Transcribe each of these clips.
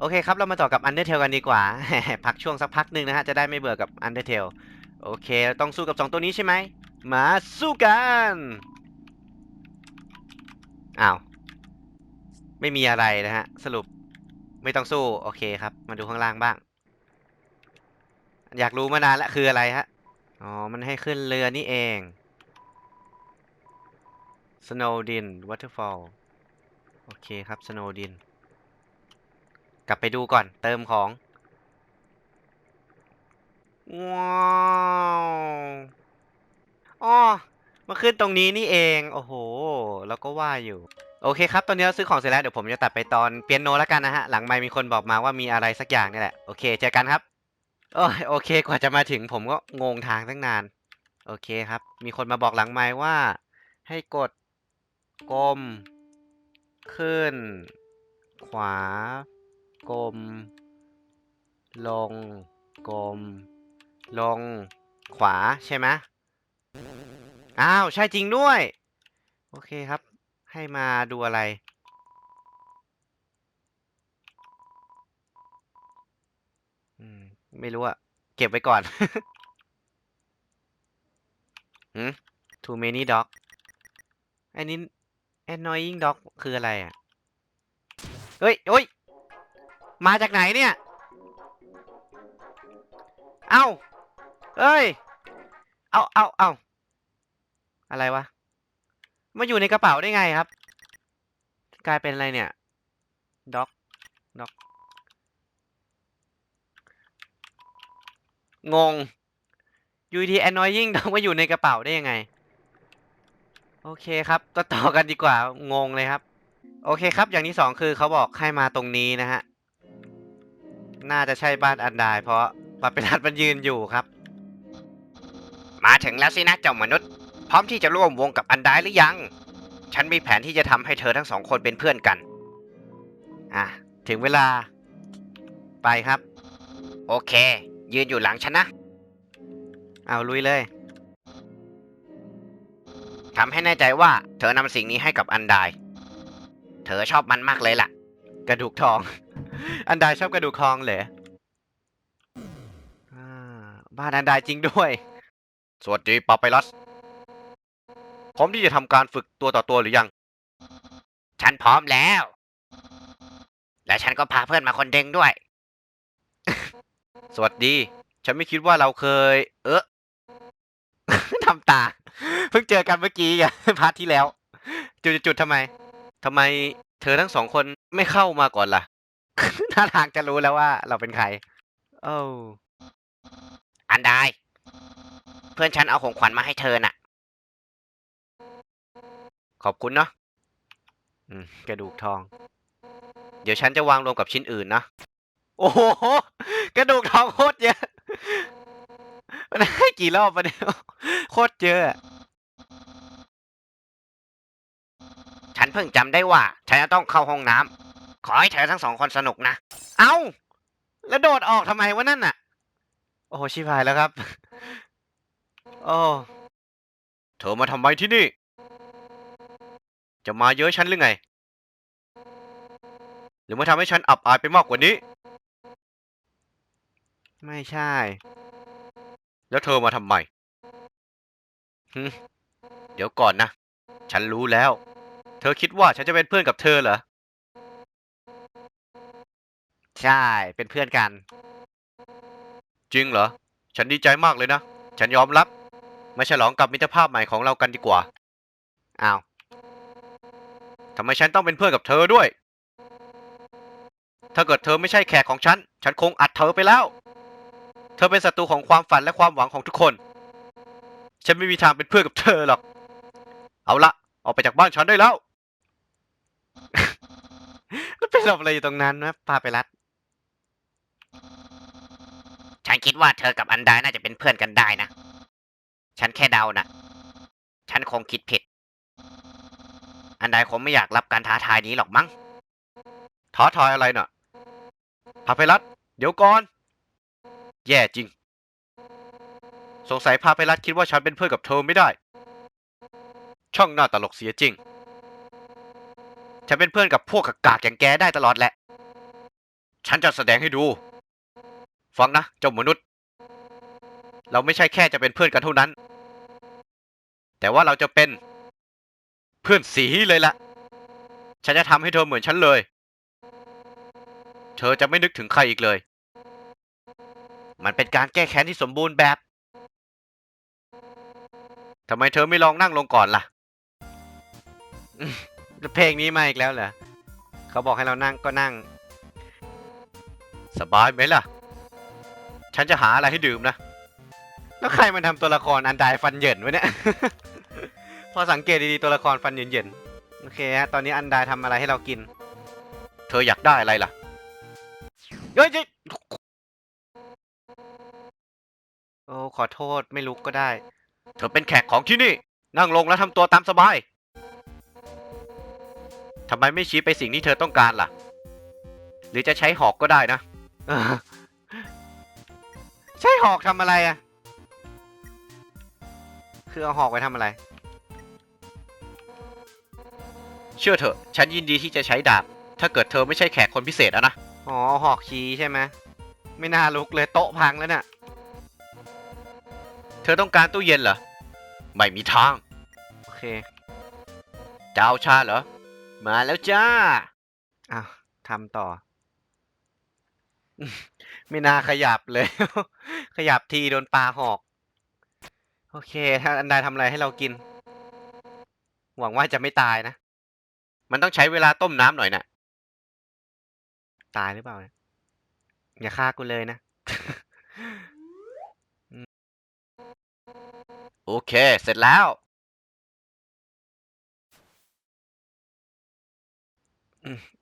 โอเคครับ เรามาต่อกับ Undertale กันดีกว่า พักช่วงสักพักหนึ่งนะฮะ จะได้ไม่เบื่อกับ Undertale โอเค ต้องสู้กับ 2 ตัวนี้ใช่ไหม มาสู้กัน อ้าว ไม่มีอะไรนะฮะ สรุปไม่ต้องสู้ โอเคครับ มาดูข้างล่างบ้าง อยากรู้มานานแล้วคืออะไรฮะ อ๋อ มันให้ขึ้นเรือนี่เอง Snowdin Waterfall โอเคครับ Snowdin กลับไปดูก่อน เติมของ ว้าวอ๋อมาขึ้นตรงนี้นี่เอง โอ้โห แล้วก็ว่าอยู่ โอเคครับ ตอนนี้เราซื้อของเสร็จแล้ว เดี๋ยวผมจะตัดไปตอนเปียโนแล้วกันนะฮะ หลังไม่มีคนบอกมาว่ามีอะไรสักอย่างนี่แหละ โอเค เจอกันครับโอ้ยโอเค กว่าจะมาถึงผมก็งงทางตั้งนาน โอเคครับ มีคนมาบอกหลังไมว่า ให้กดกลม ขึ้น ขวา กลม ลง กลม ลง ขวาใช่ไหมอ้าว ใช่จริงด้วย โอเคครับ ให้มาดูอะไร อืม ไม่รู้อะเก็บไว้ก่อนหืม too many dog อันนี้ annoying dog คืออะไรอะเฮ้ยเฮ้ย มาจากไหนเนี่ย เอ้า เอ้ย เอาเอาเอาอะไรวะ มาอยู่ในกระเป๋าได้ไงครับ กลายเป็นอะไรเนี่ย ด็อก ด็อก งงยู่ดี annoying ด็อกมาอยู่ในกระเป๋าได้ยังไง โอเคครับต่อต่อกันดีกว่า งงเลยครับ โอเคครับ อย่างที่สองคือเขาบอกให้มาตรงนี้นะฮะ น่าจะใช่บ้านอันดาย เพราะปาเปรัดมันยืนอยู่ครับ มาถึงแล้วสินะเจ้ามนุษย์ พร้อมที่จะร่วมวงกับอันดายหรือยัง ฉันมีแผนที่จะทำให้เธอทั้งสองคนเป็นเพื่อนกัน อะ ถึงเวลา ไปครับ โอเค ยืนอยู่หลังฉันนะ เอาลุยเลยทำให้แน่ใจว่า เธอนำสิ่งนี้ให้กับอันดาย เธอชอบมันมากเลยล่ะ กระดูกทอง อันดายชอบกระดูกทองเหรออ่าบ้านอันดายจริงด้วย สวัสดีปาไปรัสพร้อมที่จะทำการฝึกตัวต่อตัวหรือยัง ฉันพร้อมแล้ว และฉันก็พาเพื่อนมาคนเด้งด้วย สวัสดี ฉันไม่คิดว่าเราเคย เออทำตา เพิ่งเจอกันเมื่อกี้ไงพาร์ทที่แล้ว จุดๆๆทำไมทำไมเธอทั้งสองคนไม่เข้ามาก่อนล่ะ ท่าทางจะรู้แล้วว่าเราเป็นใคร โอ้าอันได้เพื่อนฉันเอาของขวัญมาให้เธอน่ะ ขอบคุณเนาะอืมกระดูกทอง เดี๋ยวฉันจะวางรวมกับชิ้นอื่นนะ โอ้โห กระดูกทองโคตรเยอะ มันให้กี่รอบมาเนี่ย โคตรเยอะอะฉันเพิ่งจำได้ว่า ฉันจะต้องเข้าห้องน้ำข อให้เธอทั้งสองคนสนุกนะ เอ้า แล้วโดดออกทำไมวะนั่นน่ะ โอ้โหชิบหายแล้วครับ โอ้ เธอมาทำไมที่นี่ จะมาเยอะฉันหรือไง หรือมาทำให้ฉันอับอายไปมากกว่านี้ ไม่ใช่ แล้วเธอมาทำไมเดี๋ยวก่อนนะ ฉันรู้แล้ว เธอคิดว่าฉันจะเป็นเพื่อนกับเธอเหรอ ใช่ เป็นเพื่อนกัน จริงเหรอ ฉันดีใจมากเลยนะ ฉันยอมรับ มาฉลองกับมิตรภาพใหม่ของเรากันดีกว่า อ้าวทำไมฉันต้องเป็นเพื่อนกับเธอด้วย ถ้าเกิดเธอไม่ใช่แขกของฉัน ฉันคงอัดเธอไปแล้ว เธอเป็นศัตรูของความฝันและความหวังของทุกคน ฉันไม่มีทางเป็นเพื่อนกับเธอหรอก เอาละ ออกไปจากบ้านฉันได้แล้วแล้วไปหลบอะไรอยู่ตรงนั้นนะพาไปรัด ฉันคิดว่าเธอกับอันดาน่าจะเป็นเพื่อนกันได้นะ ฉันแค่เดานะ ฉันคงคิดผิด อันใดคงไม่อยากรับการท้าทายนี้หรอกมั้ง ท้าทายอะไรเน่ะพาไปรัดเดี๋ยวก่อน แย่จริง สงสัยพาไปรัดคิดว่าฉันเป็นเพื่อนกับเธอไม่ได้ ช่องหน้าตลกเสียจริง ฉันเป็นเพื่อนกับพวกกากๆอย่างแกได้ตลอดแหละ ฉันจะแสดงให้ดู ฟังนะ เจ้ามนุษย์ เราไม่ใช่แค่จะเป็นเพื่อนกันเท่านั้น แต่ว่าเราจะเป็น เพื่อนสีเลยล่ะ ฉันจะทำให้เธอเหมือนฉันเลย เธอจะไม่นึกถึงใครอีกเลย มันเป็นการแก้แค้นที่สมบูรณ์แบบทำไมเธอไม่ลองนั่งลงก่อนล่ะเพลงนี้มาอีกแล้วเหรอ เขาบอกให้เรานั่งก็นั่ง สบายไหมล่ะ ฉันจะหาอะไรให้ดื่มนะ แล้วใครมันทำตัวละครอันใดฟันเหยินไว้เนี่ย พอสังเกตดีๆตัวละครฟันเหยินๆ โอเคฮะ ตอนนี้อันใดทำอะไรให้เรากิน เธออยากได้อะไรล่ะ เฮ้ยโอ้ขอโทษไม่ลุกก็ได้ เธอเป็นแขกของที่นี่ นั่งลงแล้วทำตัวตามสบายทำไมไม่ชี้ไปสิ่งที่เธอต้องการล่ะ หรือจะใช้หอกก็ได้นะ ใช้หอกทำอะไรอะคือเอาหอกไปทำอะไร เชื่อเถอะ ฉันยินดีที่จะใช้ดาบ ถ้าเกิดเธอไม่ใช่แขกคนพิเศษอะนะ อ๋อหอกชี้ใช่ไหมไม่น่าลุกเลยโต๊ะพังแล้วเนี่ยเธอต้องการตู้เย็นเหรอ ไม่มีทาง โอเคเจ้าชาเหรอ มาแล้วจ้า อ้าวทำต่อ ไม่น่าขยับเลย ขยับทีโดนปลาหอก โอเค ถ้าอันใดทำอะไรให้เรากิน หวังว่าจะไม่ตายนะ มันต้องใช้เวลาต้มน้ำหน่อยนะ่ะ ตายหรือเปล่าเนี่ยอย่าฆ่ากูเลยนะ โอเค เสร็จแล้ว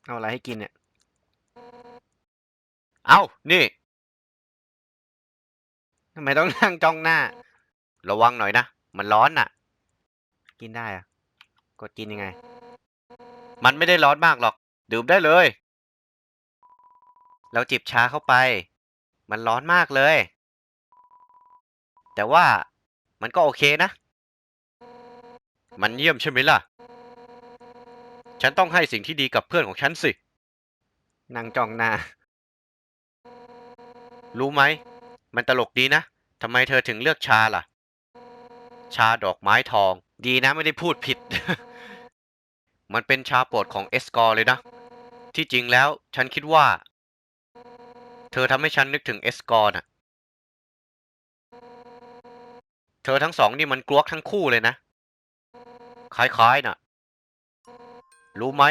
เอาอะไรให้กินเนี่ย เอานี่ทำไมต้องนั่งจ้องหน้า ระวังหน่อยนะ มันร้อนน่ะ กินได้อะกดกินยังไง มันไม่ได้ร้อนมากหรอก ดื่มได้เลย เราจิบชาเข้าไป มันร้อนมากเลย แต่ว่ามันก็โอเคนะ มันเยี่ยมใช่ไหมล่ะ ฉันต้องให้สิ่งที่ดีกับเพื่อนของฉันสิ นั่งจ้องหน้า รู้ไหม มันตลกดีนะทำไมเธอถึงเลือกชาล่ะ ชาดอกไม้ทอง ดีนะไม่ได้พูดผิด มันเป็นชาโปรดของเอสกอร์เลยนะ ที่จริงแล้วฉันคิดว่า เธอทำให้ฉันนึกถึงเอสกอร์น่ะ เธอทั้งสองนี่มันกลวกทั้งคู่เลยนะ คล้ายๆน่ะ รู้ไหม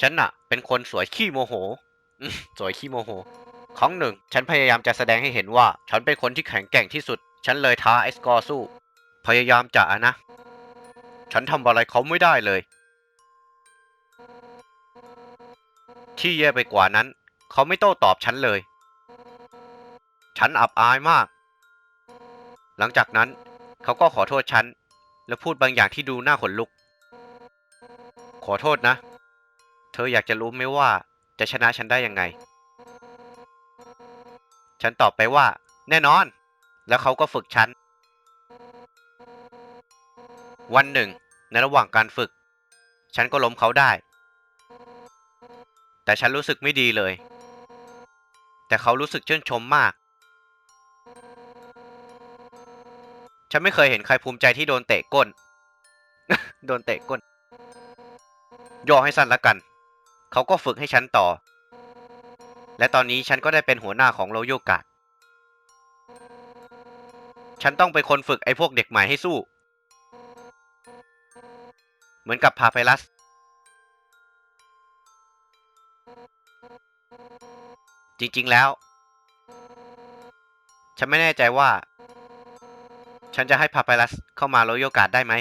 ฉันน่ะ เป็นคนสวยขี้โมโห สวยขี้โมโห ครั้งหนึ่ง ฉันพยายามจะแสดงให้เห็นว่า ฉันเป็นคนที่แข็งแกร่งที่สุด ฉันเลยท้าเอสกอร์สู้ พยายามจะอะนะ ฉันทำอะไรเขาไม่ได้เลย ที่แย่ไปกว่านั้น เขาไม่โต้ตอบฉันเลย ฉันอับอายมาก หลังจากนั้น เขาก็ขอโทษฉัน และพูดบางอย่างที่ดูน่าขนลุก ขอโทษนะ เธออยากจะรู้ไหมว่าจะชนะฉันได้ยังไง ฉันตอบไปว่า แน่นอน แล้วเขาก็ฝึกฉัน วันหนึ่ง ในระหว่างการฝึก ฉันก็ล้มเขาได้ แต่ฉันรู้สึกไม่ดีเลย แต่เขารู้สึกชื่นชมมาก ฉันไม่เคยเห็นใครภูมิใจที่โดนเตะก้น โดนเตะก้นย่อให้สั้นละกัน เขาก็ฝึกให้ฉันต่อ และตอนนี้ฉันก็ได้เป็นหัวหน้าของโรโยกะฉันต้องเป็นคนฝึกไอ้พวกเด็กใหม่ให้สู้ เหมือนกับพาไพลัส จริง ๆ แล้ว ฉันไม่แน่ใจว่า ฉันจะให้พาไพลัสเข้ามาโรโยกาดได้ไหม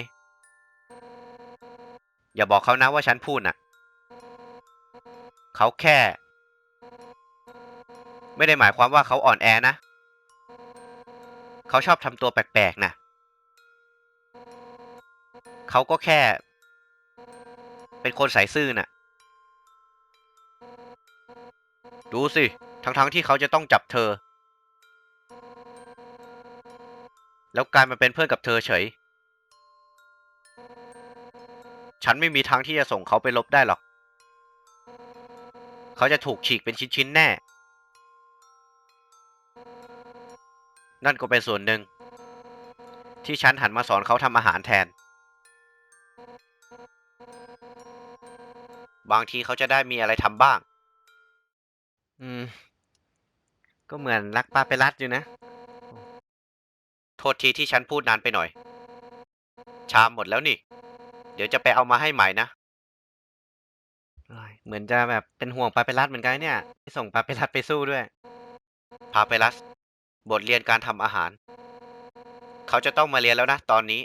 อย่าบอกเขานะว่าฉันพูดน่ะ เขาแค่ ไม่ได้หมายความว่าเขาอ่อนแอนะ เขาชอบทำตัวแปลกๆนะ เขาก็แค่ เป็นคนใส่ซื่อน่ะ ดูสิ ทั้งๆที่เขาจะต้องจับเธอ แล้วกลายมาเป็นเพื่อนกับเธอเฉย ฉันไม่มีทางที่จะส่งเขาไปลบได้หรอก เขาจะถูกฉีกเป็นชิ้นๆแน่ นั่นก็เป็นส่วนหนึ่ง ที่ฉันหันมาสอนเขาทำอาหารแทน บางทีเขาจะได้มีอะไรทำบ้าง อืม ก็เหมือนรักปลาไปรัดอยู่นะ โทษทีที่ฉันพูดนานไปหน่อย ชามหมดแล้วนี่ เดี๋ยวจะไปเอามาให้ใหม่นะ เหมือนจะแบบเป็นห่วงปาเปรัสเหมือนกันเนี่ยที่ส่งปาเปรัสไปสู้ด้วยพาเปรัส บทเรียนการทำอาหาร เขาจะต้องมาเรียนแล้วนะตอนนี้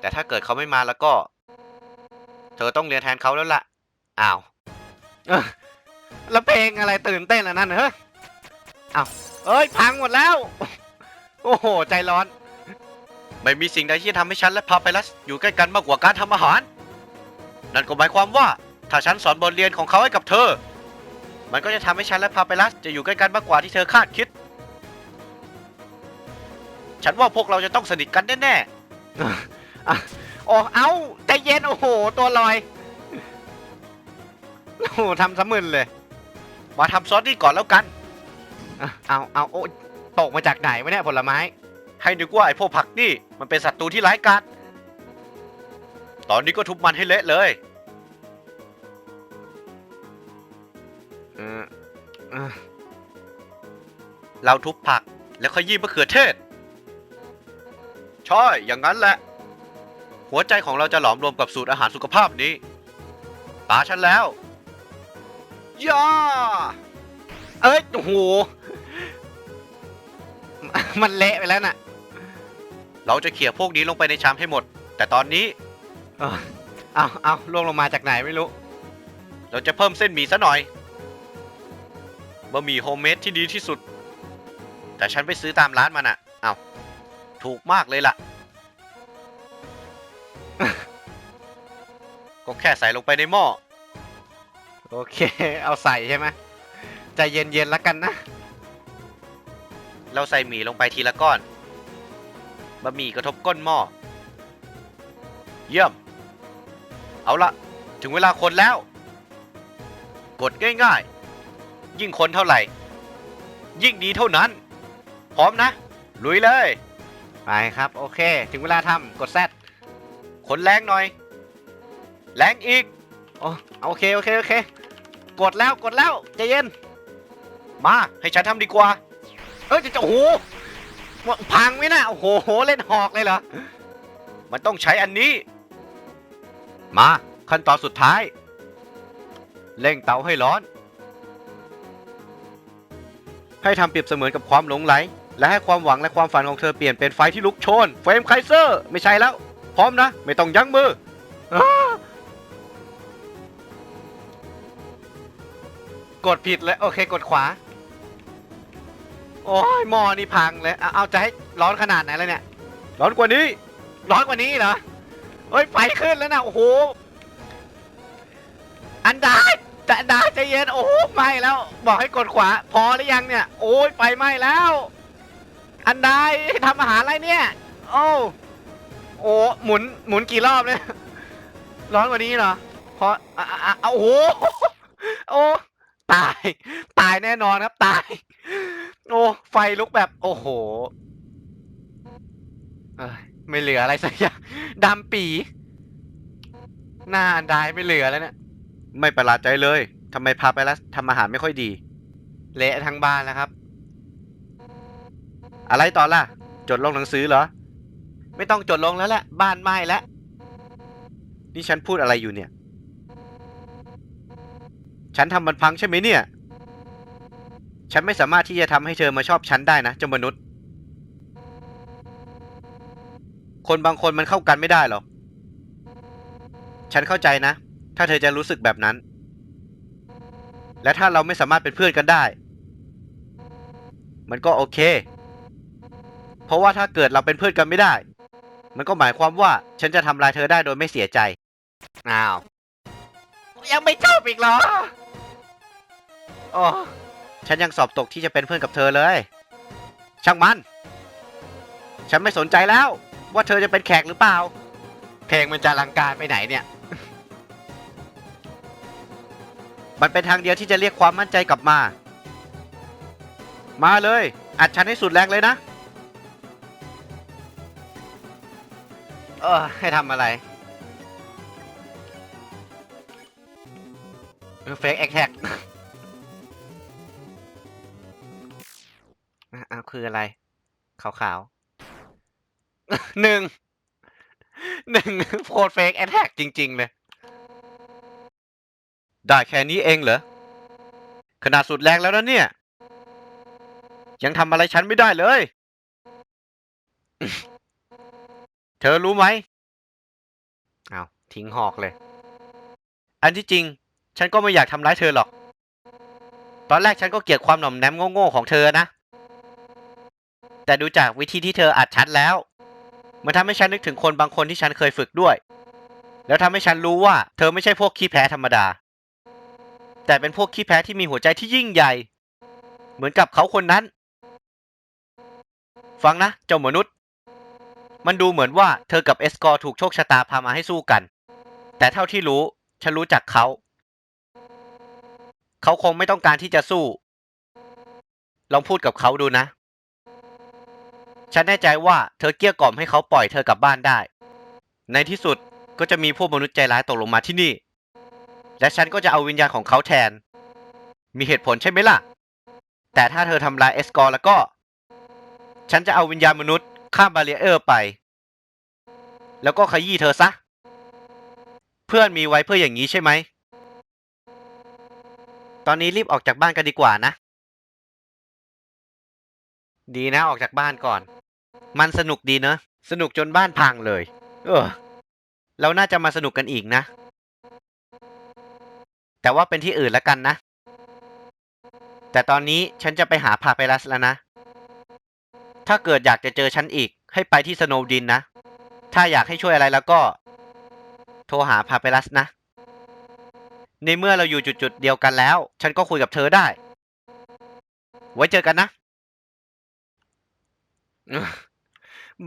แต่ถ้าเกิดเขาไม่มาแล้วก็ เธอต้องเรียนแทนเขาแล้วล่ะ อ้าวเอ้อแล้วเพลงอะไรตื่นเต้นอันนั้นเหรออ้าวเอ้ยพังหมดแล้ว โอ้โห ใจร้อน ไม่มีสิ่งใดที่จะทำให้ฉันและพาเปรัสอยู่ใกล้กันมากกว่าการทำอาหาร นั่นก็หมายความว่า ถ้าฉันสอนบทเรียนของเขาให้กับเธอ มันก็จะทำให้ฉันและพาเปรัสจะอยู่ใกล้กันมากกว่าที่เธอคาดคิด ฉันว่าพวกเราจะต้องสนิทกันแน่ๆอะโอ้เอาใจเย็นโอ้โห ตัวลอย โอ้โหทำสมึนเลย มาทำซอสนี่ก่อนแล้วกันอะเอาเอาโอ้ยตกมาจากไหนวะเนี่ยผลไม้ ให้นึกว่าไอ้พวกผักนี่มันเป็นศัตรูที่ร้ายกาจตอนนี้ก็ทุบมันให้เละเลย เราทุบผักแล้วค่อยยี่มะเขือเทศ ใช่ อย่างนั้นแหละ หัวใจของเราจะหลอมรวมกับสูตรอาหารสุขภาพนี้ตาฉันแล้ว ย่า เอ้ยโอ้โห มันเละไปแล้วน่ะ เราจะเขี่ยพวกนี้ลงไปในชามให้หมด แต่ตอนนี้ เออเอาเอาล่วงลงมาจากไหนไม่รู้ เราจะเพิ่มเส้นหมี่ซะหน่อยบะหมี่โฮมเมดที่ดีที่สุด แต่ฉันไปซื้อตามร้านมันอะเอาถูกมากเลยล่ะ ก็แค่ใส่ลงไปในหม้อ โอเค เอาใส่ใช่ไหมใจเย็นๆแล้วกันนะ เราใส่หมี่ลงไปทีละก้อน บะหมี่กระทบก้นหม้อ เยี่ยม เอาละ ถึงเวลาคนแล้ว กดง่ายๆ ยิ่งคนเท่าไหร่ ยิ่งดีเท่านั้น พร้อมนะ ลุยเลย ไปครับ โอเค ถึงเวลาทำกดแซดคนแรงหน่อย แรงอีกโอ้โอเค โอเค โอเค กดแล้วกดแล้วใจเย็น มาให้ฉันทำดีกว่า เอ้ยจะจะโอ้โหพังไหมนะโอ้โห เล่นหอกเลยเหรอ มันต้องใช้อันนี้ มาขั้นตอนสุดท้าย เร่งเตาให้ร้อน ให้ทำเปรียบเสมือนกับความหลงไหล และให้ความหวังและความฝันของเธอเปลี่ยนเป็นไฟที่ลุกโชน เฟรมไคเซอร์ ไม่ใช่แล้ว พร้อมนะ ไม่ต้องยั้งมืออ้ากดผิดเลยโอเคกดขวา โอ้ยหมอนี่พังเลยเอาเอาจะให้ร้อนขนาดไหนแล้วเนี่ย ร้อนกว่านี้ ร้อนกว่านี้เหรอเฮ้ยไฟขึ้นแล้วนะโอ้โห อันดาจะอันดาใจเย็นโอ้โหไหม้แล้ว บอกให้กดขวา พอหรือยังเนี่ย โอ้ยไฟไหม้แล้ว อันดาทำอาหารอะไรเนี่ย โอ้โอ้หมุนหมุนกี่รอบเนี่ยร้อนกว่านี้เหรอพออะอะอะโอ้โหโอ้ตาย ตายแน่นอนครับตาย โอ้ไฟลุกแบบ โอ้โหเอ้ยไม่เหลืออะไรสักอย่างดำปี หน้าอันดายไม่เหลือแล้วเนี่ย ไม่ประหลาดใจเลย ทำไมพาไปแล้วทำอาหารไม่ค่อยดี เละทั้งบ้านแล้วครับ อะไรต่อล่ะ จดลงหนังสือเหรอ ไม่ต้องจดลงแล้วแหละ บ้านไหม้แล้ว นี่ฉันพูดอะไรอยู่เนี่ย ฉันทำมันพังใช่ไหมเนี่ย ฉันไม่สามารถที่จะทำให้เธอมาชอบฉันได้นะเจ้ามนุษย์ คนบางคนมันเข้ากันไม่ได้หรอก ฉันเข้าใจนะ ถ้าเธอจะรู้สึกแบบนั้น และถ้าเราไม่สามารถเป็นเพื่อนกันได้ มันก็โอเค เพราะว่าถ้าเกิดเราเป็นเพื่อนกันไม่ได้ มันก็หมายความว่าฉันจะทำลายเธอได้โดยไม่เสียใจ อ้าว ยังไม่จบอีกเหรอโอ้ฉันยังสอบตกที่จะเป็นเพื่อนกับเธอเลย ช่างมัน ฉันไม่สนใจแล้ว ว่าเธอจะเป็นแขกหรือเปล่า เพลงมันจะอลังการไปไหนเนี่ยบมันเป็นทางเดียวที่จะเรียกความมั่นใจกลับมา มาเลย อัดฉันให้สุดแรงเลยนะ เออให้ทำอะไรเฟกแอคแท็กอ้าวคืออะไร ขาวๆหนึ่งหนึ่งโพดเฟกแอคแท็กจริง ๆ เลย ได้แค่นี้เองเหรอ ขนาดสุดแรงแล้วนะเนี่ย ยังทำอะไรฉันไม่ได้เลย เธอรู้ไหมเอาทิ้งหอกเลย อันที่จริง ฉันก็ไม่อยากทำร้ายเธอหรอก ตอนแรกฉันก็เกลียดความหน่อมแนมโง่ๆของเธอนะ แต่ดูจากวิธีที่เธออัดชัดแล้ว มันทำให้ฉันนึกถึงคนบางคนที่ฉันเคยฝึกด้วย แล้วทำให้ฉันรู้ว่า เธอไม่ใช่พวกขี้แพ้ธรรมดา แต่เป็นพวกขี้แพ้ที่มีหัวใจที่ยิ่งใหญ่ เหมือนกับเขาคนนั้น ฟังนะ เจ้ามนุษย์ มันดูเหมือนว่าเธอกับเอสกอร์ถูกโชคชะตาพามาให้สู้กัน แต่เท่าที่รู้ ฉันรู้จักเขา เขาคงไม่ต้องการที่จะสู้ ลองพูดกับเขาดูนะ ฉันแน่ใจว่าเธอเกลี้ยกล่อมให้เขาปล่อยเธอกลับบ้านได้ ในที่สุดก็จะมีพวกมนุษย์ใจร้ายตกลงมาที่นี่ และฉันก็จะเอาวิญญาณของเขาแทน มีเหตุผลใช่ไหมล่ะ แต่ถ้าเธอทำลายเอสกอร์แล้วก็ ฉันจะเอาวิญญาณมนุษย์ ข้ามบาเรียเออร์ไป แล้วก็ขยี้เธอซะ เพื่อนมีไว้เพื่ออย่างนี้ใช่ไหม ตอนนี้รีบออกจากบ้านกันดีกว่านะ ดีนะออกจากบ้านก่อน มันสนุกดีเนอะสนุกจนบ้านพังเลย เออ เราน่าจะมาสนุกกันอีกนะ แต่ว่าเป็นที่อื่นแล้วกันนะ แต่ตอนนี้ฉันจะไปหาพาเปรัสแล้วนะ ถ้าเกิดอยากจะเจอฉันอีก ให้ไปที่สโนว์ดินนะ ถ้าอยากให้ช่วยอะไรแล้วก็ โทรหาพาเปรัสนะ ในเมื่อเราอยู่จุดๆเดียวกันแล้ว ฉันก็คุยกับเธอได้ ไว้เจอกันนะ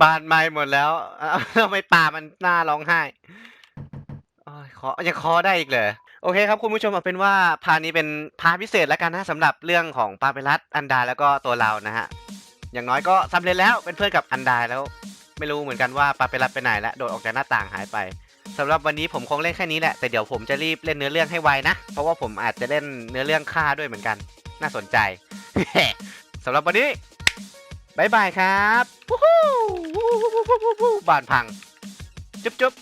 บานไม่หมดแล้วทำไมตามันหน้าร้องไห้โอ้ยขอยังคอได้อีกเลยโอเคครับคุณผู้ชมเอาเป็นว่าพานี้เป็นพาพิเศษแล้วกันนะสำหรับเรื่องของปาเปรัสอันดาแล้วก็ตัวเรานะฮะ อย่างน้อยก็สำเร็จแล้วเป็นเพื่อนกับอันดาแล้ว ไม่รู้เหมือนกันว่าปลาไปรับไปไหนแล้วโดดออกจากหน้าต่างหายไปสำหรับวันนี้ผมคงเล่นแค่นี้แหละแต่เดี๋ยวผมจะรีบเล่นเนื้อเรื่องให้ไวนะ เพราะว่าผมอาจจะเล่นเนื้อเรื่องฆ่าด้วยเหมือนกัน น่าสนใจสำหรับวันนี้บายบายครับบานพัง จุ๊บจุ๊บ